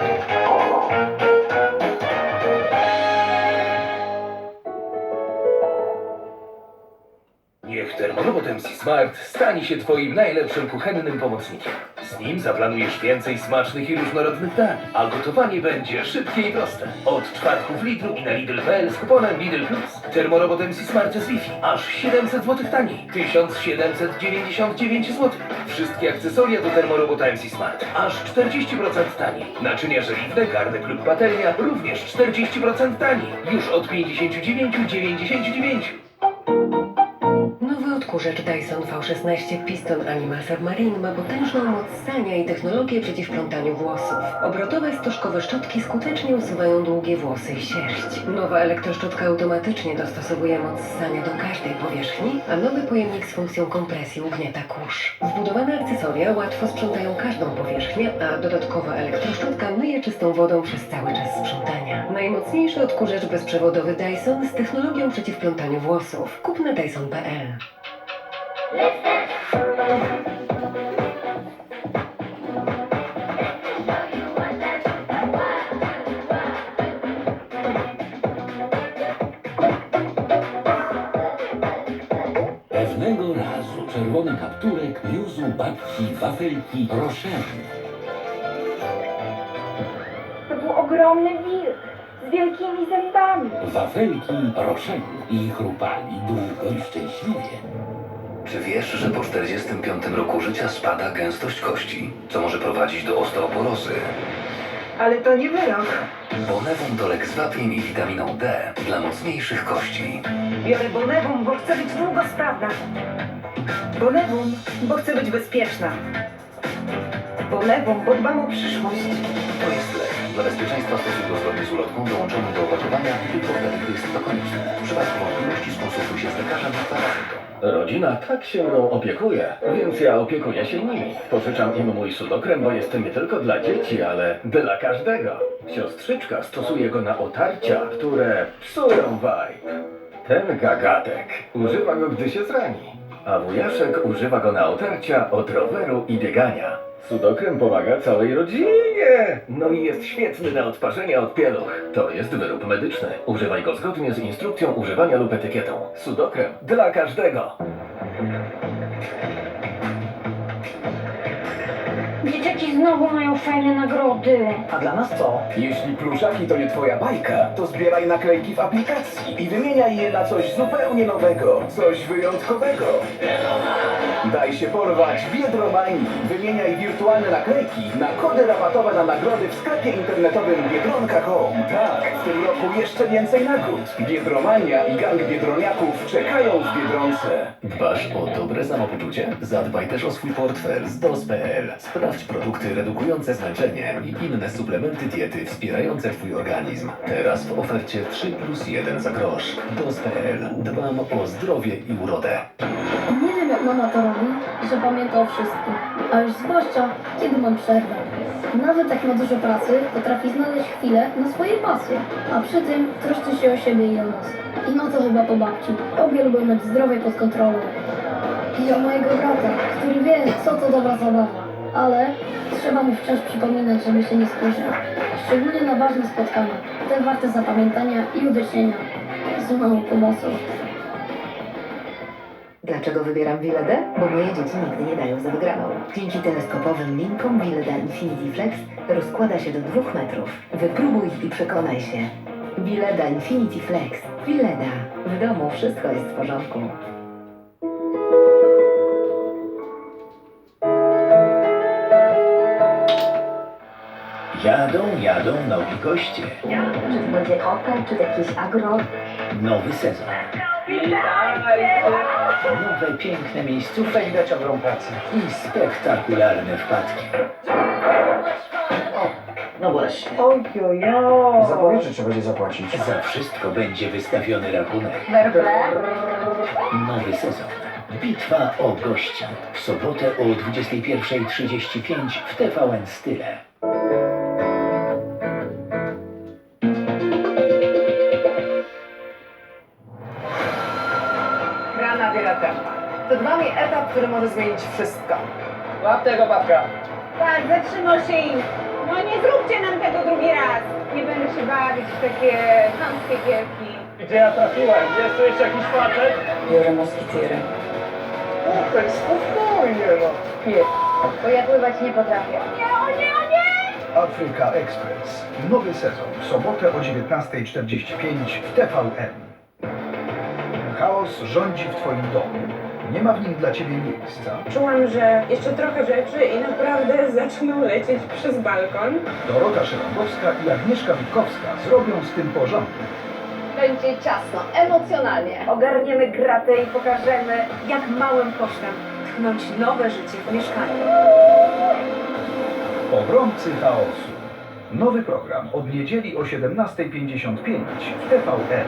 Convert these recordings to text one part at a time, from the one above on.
Thank you. Niech termorobot MC Smart stanie się Twoim najlepszym kuchennym pomocnikiem. Z nim zaplanujesz więcej smacznych i różnorodnych dań, a gotowanie będzie szybkie i proste. Od czwartku w Lidlu i na Lidl.pl z kuponem Lidl Plus. Termorobot MC Smart z Wi-Fi aż 700 zł taniej. 1799 zł. Wszystkie akcesoria do termorobota MC Smart aż 40% taniej. Naczynia żeliwne, garnek lub patelnia również 40% taniej. Już od 59,99. Odkurzacz Dyson V16 Piston Animal Submarine ma potężną moc ssania i technologię przeciwplątaniu włosów. Obrotowe stożkowe szczotki skutecznie usuwają długie włosy i sierść. Nowa elektroszczotka automatycznie dostosowuje moc ssania do każdej powierzchni, a nowy pojemnik z funkcją kompresji ugniata kurz. Wbudowane akcesoria łatwo sprzątają każdą powierzchnię, a dodatkowa elektroszczotka myje czystą wodą przez cały czas sprzątania. Najmocniejszy odkurzacz bezprzewodowy Dyson z technologią przeciwplątaniu włosów. Kup na dyson.pl Pewnego razu czerwony kapturek wiózł babci wafelki Rochelle. To był ogromny wilk z wielkimi zębami. Wafelki Rochelle i chrupali długo i szczęśliwie. Czy wiesz, że po 45 roku życia spada gęstość kości, co może prowadzić do osteoporozy? Ale to nie wyrok. Bonewum to lek z wapniem i witaminą D dla mocniejszych kości. Biorę Bonewum, bo chcę być długosprawna. Bonewum, bo chcę być bezpieczna. Bonewum, bo dbam o przyszłość. To jest lek. Bezpieczeństwa stosuj go zgodnie z ulotką dołączoną do opakowania tylko wtedy, jest to konieczne. W przypadku wątpliwości skonsultuj się z lekarzem parasytą. Rodzina tak się mną opiekuje, więc ja opiekuję się nimi. Pożyczam im mój sudokrem, bo jest nie tylko dla dzieci, ale dla każdego. Siostrzyczka stosuje go na otarcia, które psują vibe. Ten gagatek używa go, gdy się zrani, a wujaszek używa go na otarcia od roweru i biegania. Sudokrem pomaga całej rodzinie! No i jest świetny na odparzenia od pieluch. To jest wyrób medyczny. Używaj go zgodnie z instrukcją używania lub etykietą. Sudokrem dla każdego. Dzieciaki znowu mają fajne nagrody. A dla nas co? Jeśli pluszaki to nie twoja bajka, to zbieraj naklejki w aplikacji i wymieniaj je na coś zupełnie nowego, coś wyjątkowego. Daj się porwać Biedromani. Wymieniaj wirtualne naklejki na kody rabatowe na nagrody w sklepie internetowym Biedronka.com. Tak, w tym roku jeszcze więcej nagród. Biedromania i gang Biedroniaków czekają w Biedronce. Dbasz o dobre samopoczucie? Zadbaj też o swój portfel z DOS.pl. Sprawdź produkty redukujące zmęczenie i inne suplementy diety wspierające Twój organizm. Teraz w ofercie 3 plus 1 za grosz. DOS.pl. Dbam o zdrowie i urodę. Nie wiem jak mama to robi, że pamięta o wszystkim. A już zwłaszcza, kiedy mam przerwę. Nawet jak ma dużo pracy, potrafi znaleźć chwilę na swoje pasje. A przy tym troszczy się o siebie i o nas. I no to chyba po babci. Obie lubią mieć zdrowie pod kontrolą. I o mojego brata, który wie, co to dobra zabawa. Ale trzeba mu wciąż przypominać, żeby się nie spóźniał. Szczególnie na ważne spotkania. Te warte zapamiętania i uwyśnienia. Z małą pomocą. Dlaczego wybieram Willę D? Bo moje dzieci nigdy nie dają za wygraną. Dzięki teleskopowym linkom Willeda Infinity Flex rozkłada się do dwóch metrów. Wypróbuj i przekonaj się. Willeda Infinity Flex. Willeda. W domu wszystko jest w porządku. Jadą, jadą nowi goście. Czy to będzie hotel, czy to jakiś agro? Nowy sezon. Nowe piękne miejscówki Widać ogromną pracę. i spektakularne wpadki. No właśnie. Ojojo. Za powietrze trzeba będzie zapłacić. Za wszystko będzie wystawiony rachunek. Nowy sezon. Bitwa o gości. W sobotę o 21.35 w TVN Style. Wami etap, który może zmienić wszystko. Łap tego babka. Tak, zatrzymał się im. No nie zróbcie nam tego drugi raz. Nie będę się bawić w takie chamskie gierki. Gdzie ja trafiłem? Jest tu jeszcze jakiś facet? Biorę moskitiery. Tak spokojnie, no. Bo ja pływać nie potrafię. Afryka Express. Nowy sezon. W sobotę o 19.45 w TVN. Chaos rządzi w Twoim domu. Nie ma w nim dla Ciebie miejsca. Czułam, że jeszcze trochę rzeczy i naprawdę zaczną lecieć przez balkon. Dorota Szyrambowska i Agnieszka Witkowska zrobią z tym porządek. Będzie ciasno, emocjonalnie. Ogarniemy gratę i pokażemy, jak małym kosztem tchnąć nowe życie w mieszkaniu. Obrońcy chaosu. Nowy program od niedzieli o 17.55 w TVN.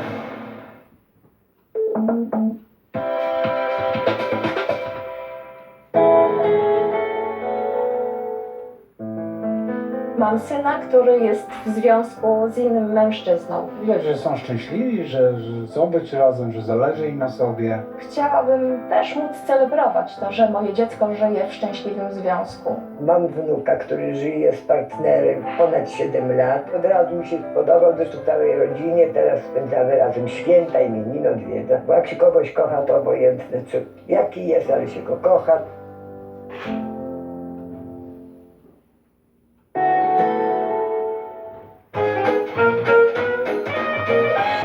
Mam syna, który jest w związku z innym mężczyzną. Widać, że są szczęśliwi, że, że chcą być razem, że zależy im na sobie. Chciałabym też móc celebrować to, że moje dziecko żyje w szczęśliwym związku. Mam wnuka, który żyje z partnerem ponad 7 lat. Od razu mi się spodobał, zresztą całej rodzinie. Teraz spędzamy razem święta, imieniny, odwiedza. Bo jak się kogoś kocha, to obojętne, co, jaki jest, ale się go kocha.